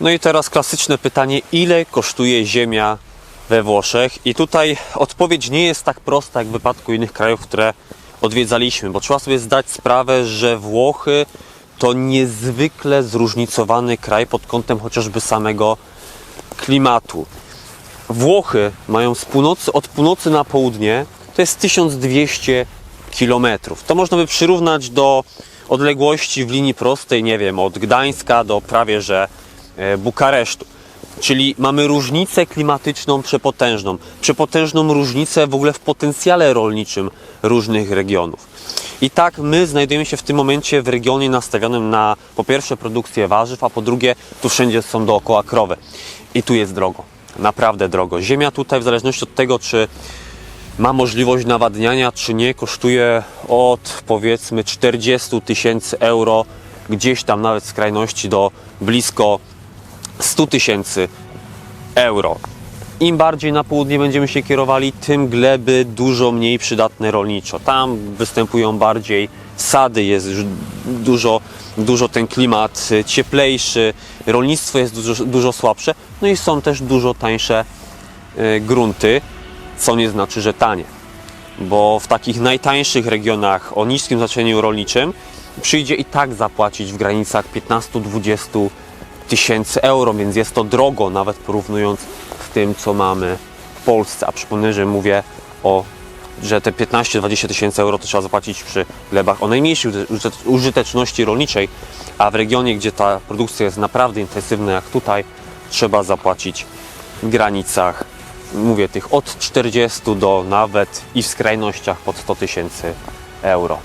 No i teraz klasyczne pytanie, ile kosztuje ziemia we Włoszech? I tutaj odpowiedź nie jest tak prosta jak w wypadku innych krajów, które odwiedzaliśmy, bo trzeba sobie zdać sprawę, że Włochy to niezwykle zróżnicowany kraj pod kątem chociażby samego klimatu. Włochy mają z północy, od północy na południe to jest 1200 km. To można by przyrównać do odległości w linii prostej, nie wiem, od Gdańska do prawie że Bukaresztu. Czyli mamy różnicę klimatyczną przepotężną, przepotężną różnicę w ogóle w potencjale rolniczym różnych regionów. I tak my znajdujemy się w tym momencie w regionie nastawionym na po pierwsze produkcję warzyw, a po drugie tu wszędzie są dookoła krowy. I tu jest drogo, naprawdę drogo. Ziemia tutaj w zależności od tego, czy ma możliwość nawadniania, czy nie, kosztuje od powiedzmy 40 tysięcy euro, gdzieś tam nawet w skrajności do blisko 100 tysięcy euro. Im bardziej na południe będziemy się kierowali, tym gleby dużo mniej przydatne rolniczo. Tam występują bardziej sady, jest dużo, dużo ten klimat cieplejszy, rolnictwo jest dużo, dużo słabsze, no i są też dużo tańsze y, grunty, co nie znaczy, że tanie. Bo w takich najtańszych regionach o niskim znaczeniu rolniczym przyjdzie i tak zapłacić w granicach 15-20 tysięcy euro, więc jest to drogo, nawet porównując z tym, co mamy w Polsce. A przypomnę, że mówię o, że te 15-20 tysięcy euro to trzeba zapłacić przy glebach o najmniejszej użyte- użyteczności rolniczej, a w regionie, gdzie ta produkcja jest naprawdę intensywna, jak tutaj, trzeba zapłacić w granicach, mówię, tych od 40 do nawet i w skrajnościach pod 100 tysięcy euro.